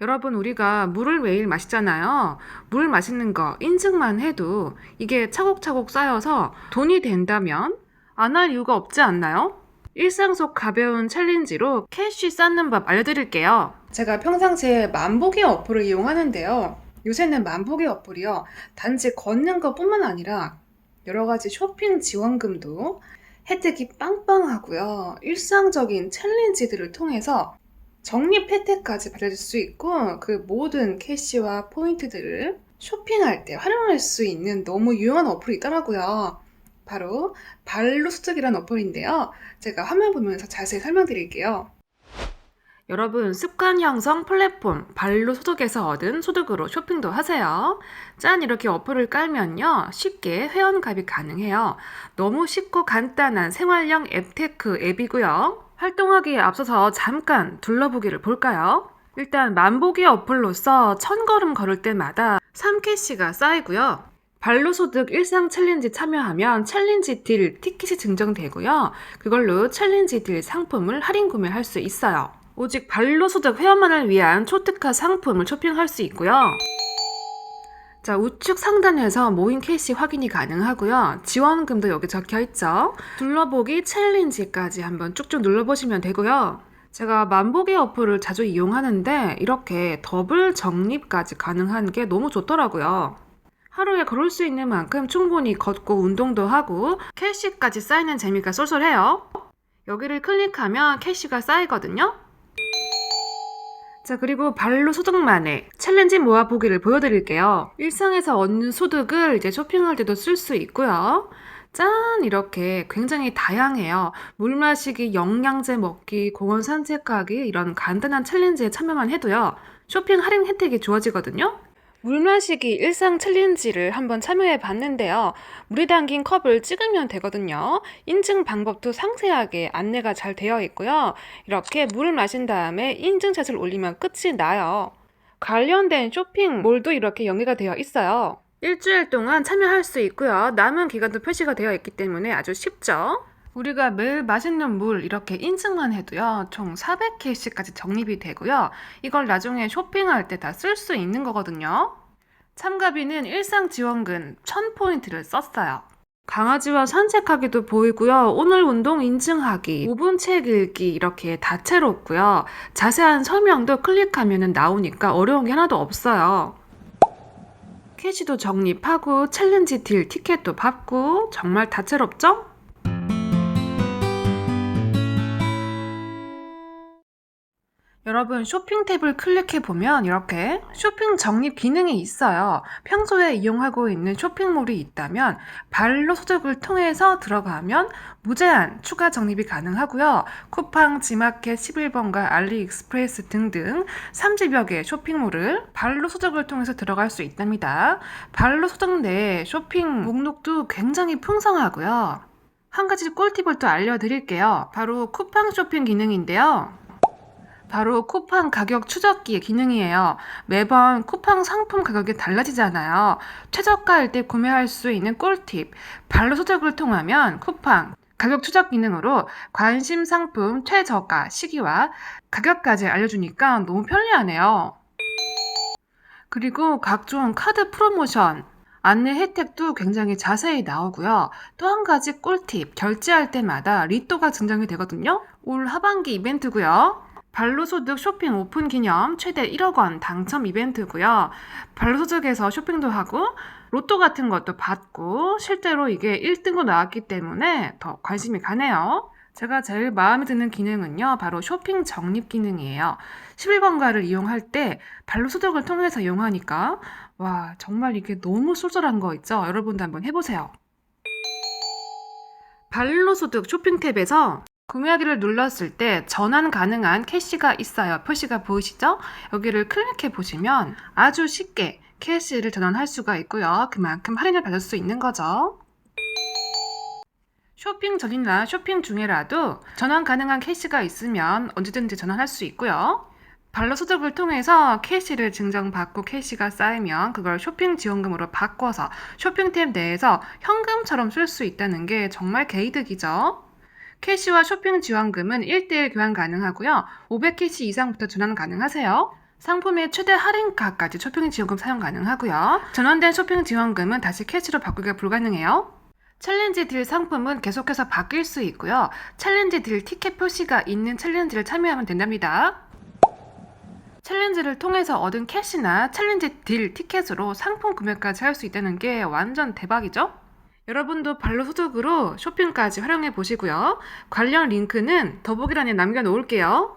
여러분, 우리가 물을 매일 마시잖아요. 물 마시는 거 인증만 해도 이게 차곡차곡 쌓여서 돈이 된다면 안 할 이유가 없지 않나요? 일상 속 가벼운 챌린지로 캐시 쌓는 법 알려드릴게요. 제가 평상시에 만보기 어플을 이용하는데요. 요새는 만보기 어플이요. 단지 걷는 것 뿐만 아니라 여러 가지 쇼핑 지원금도 혜택이 빵빵하고요. 일상적인 챌린지들을 통해서 적립 혜택까지 받을 수 있고 그 모든 캐시와 포인트들을 쇼핑할 때 활용할 수 있는 너무 유용한 어플이 있더라고요. 바로 발로소득이라는 어플인데요. 제가 화면 보면서 자세히 설명드릴게요. 여러분, 습관 형성 플랫폼 발로 소득에서 얻은 소득으로 쇼핑도 하세요. 짠, 이렇게 어플을 깔면요. 쉽게 회원 가입이 가능해요. 너무 쉽고 간단한 생활형 앱테크 앱이고요. 활동하기에 앞서서 잠깐 둘러보기를 볼까요? 일단 만보기 어플로서 천 걸음 걸을 때마다 3캐시가 쌓이고요. 발로 소득 일상 챌린지 참여하면 챌린지 딜 티켓이 증정되고요. 그걸로 챌린지 딜 상품을 할인 구매할 수 있어요. 오직 발로 소득 회원만을 위한 초특화 상품을 쇼핑할 수 있고요. 자, 우측 상단에서 모인 캐시 확인이 가능하고요. 지원금도 여기 적혀 있죠. 둘러보기 챌린지까지 한번 쭉쭉 눌러보시면 되고요. 제가 만보기 어플을 자주 이용하는데 이렇게 더블 적립까지 가능한 게 너무 좋더라고요. 하루에 걸을 수 있는 만큼 충분히 걷고 운동도 하고 캐시까지 쌓이는 재미가 쏠쏠해요. 여기를 클릭하면 캐시가 쌓이거든요. 자, 그리고 발로 소득만의 챌린지 모아보기를 보여드릴게요. 일상에서 얻는 소득을 이제 쇼핑할 때도 쓸 수 있고요. 짠! 이렇게 굉장히 다양해요. 물 마시기, 영양제 먹기, 공원 산책하기, 이런 간단한 챌린지에 참여만 해도요. 쇼핑 할인 혜택이 주어지거든요. 물 마시기 일상 챌린지를 한번 참여해 봤는데요. 물이 담긴 컵을 찍으면 되거든요. 인증 방법도 상세하게 안내가 잘 되어 있고요. 이렇게 물을 마신 다음에 인증샷을 올리면 끝이 나요. 관련된 쇼핑몰도 이렇게 연계가 되어 있어요. 일주일 동안 참여할 수 있고요. 남은 기간도 표시가 되어 있기 때문에 아주 쉽죠. 우리가 매일 맛있는 물 이렇게 인증만 해도요. 총 400개씩까지 적립이 되고요. 이걸 나중에 쇼핑할 때 다 쓸 수 있는 거거든요. 참가비는 일상 지원금 1000포인트를 썼어요. 강아지와 산책하기도 보이고요. 오늘 운동 인증하기, 5분 책 읽기 이렇게 다채롭고요. 자세한 설명도 클릭하면 나오니까 어려운 게 하나도 없어요. 캐시도 적립하고 챌린지 딜 티켓도 받고 정말 다채롭죠? 여러분 쇼핑 탭을 클릭해 보면 이렇게 쇼핑 적립 기능이 있어요. 평소에 이용하고 있는 쇼핑몰이 있다면 발로 소득을 통해서 들어가면 무제한 추가 적립이 가능하고요. 쿠팡, 지마켓 11번가 알리익스프레스 등등 30여 개의 쇼핑몰을 발로 소득을 통해서 들어갈 수 있답니다. 발로 소득 내 쇼핑 목록도 굉장히 풍성하고요. 한 가지 꿀팁을 또 알려드릴게요. 바로 쿠팡 쇼핑 기능인데요. 바로 쿠팡 가격 추적기의 기능이에요. 매번 쿠팡 상품 가격이 달라지잖아요. 최저가일 때 구매할 수 있는 꿀팁. 발로 소득을 통하면 쿠팡 가격 추적 기능으로 관심 상품 최저가 시기와 가격까지 알려주니까 너무 편리하네요. 그리고 각종 카드 프로모션, 안내 혜택도 굉장히 자세히 나오고요. 또 한 가지 꿀팁, 결제할 때마다 리또가 증정이 되거든요. 올 하반기 이벤트고요. 발로소득 쇼핑 오픈 기념 최대 1억 원 당첨 이벤트고요. 발로소득에서 쇼핑도 하고 로또 같은 것도 받고 실제로 이게 1등으로 나왔기 때문에 더 관심이 가네요. 제가 제일 마음에 드는 기능은요. 바로 쇼핑 적립 기능이에요. 11번가를 이용할 때 발로 소득을 통해서 이용하니까 와 정말 이게 너무 쏠쏠한 거 있죠? 여러분도 한번 해보세요. 발로 소득 쇼핑 탭에서 구매하기를 눌렀을 때 전환 가능한 캐시가 있어요. 표시가 보이시죠? 여기를 클릭해 보시면 아주 쉽게 캐시를 전환할 수가 있고요. 그만큼 할인을 받을 수 있는 거죠. 쇼핑 전이나 쇼핑 중에라도 전환 가능한 캐시가 있으면 언제든지 전환할 수 있고요. 발로 소득을 통해서 캐시를 증정받고 캐시가 쌓이면 그걸 쇼핑 지원금으로 바꿔서 쇼핑 탭 내에서 현금처럼 쓸 수 있다는 게 정말 개이득이죠. 캐시와 쇼핑 지원금은 1대1 교환 가능하고요. 500캐시 이상부터 전환 가능하세요. 상품의 최대 할인가까지 쇼핑 지원금 사용 가능하고요. 전환된 쇼핑 지원금은 다시 캐시로 바꾸기가 불가능해요. 챌린지 딜 상품은 계속해서 바뀔 수 있고요. 챌린지 딜 티켓 표시가 있는 챌린지를 참여하면 된답니다. 챌린지를 통해서 얻은 캐시나 챌린지 딜 티켓으로 상품 구매까지 할 수 있다는 게 완전 대박이죠? 여러분도 발로 소득으로 쇼핑까지 활용해 보시고요. 관련 링크는 더보기란에 남겨 놓을게요.